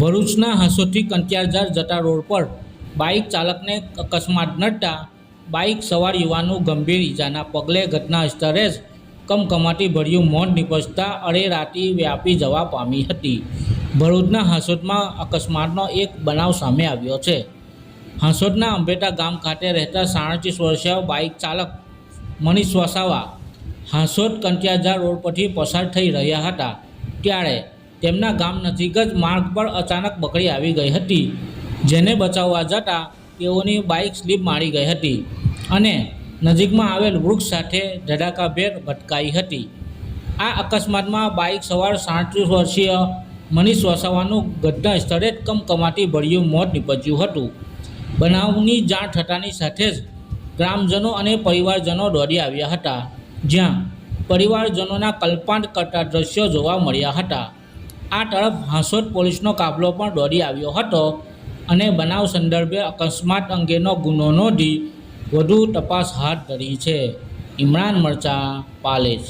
ભરૂચના હાંસોથી કંટિયારજાર જતા રોડ પર બાઇક ચાલકને અકસ્માત નડતા બાઇક સવાર યુવાનું ગંભીર ઈજાના પગલે ઘટના સ્થળે જ કમકમાટી ભર્યું મોત નિપજતા અરેરાટી વ્યાપી જવા પામી હતી. ભરૂચના હાંસોદમાં અકસ્માતનો એક બનાવ સામે આવ્યો છે. હાંસોદના અંબેટા ગામ ખાતે રહેતા સાડત્રીસ વર્ષીય બાઇક ચાલક મનીષ વસાવા હાંસોદ કંટિયાજા રોડ પરથી પસાર થઈ રહ્યા હતા. ત્યારે તેમના ગામ નજીક જ માર્ગ પર અચાનક બકરી આવી ગઈ હતી, જેને બચાવવા જતાં તેઓની બાઇક સ્લીપ મારી ગઈ હતી અને નજીકમાં આવેલ વૃક્ષ સાથે ધડાકાભેર ભટકાઈ હતી. આ અકસ્માતમાં બાઇક સવાર સાડત્રીસ વર્ષીય મનીષ વસાવાનું ઘટના સ્થળે જ કમકમાટી ભર્યું મોત નીપજ્યું હતું. બનાવની જાણ થતાની સાથે જ ગ્રામજનો અને પરિવારજનો દોડી આવ્યા હતા, જ્યાં પરિવારજનોના કલ્પાંત કરતા દ્રશ્યો જોવા મળ્યા હતા. આ તરફ હાંસોદ પોલીસનો કાફલો પણ દોડી આવ્યો હતો અને બનાવ સંદર્ભે અકસ્માત અંગેનો ગુનો નોંધી વધુ તપાસ હાથ ધરી છે. ઇમરાન મરચા, પાલેજ.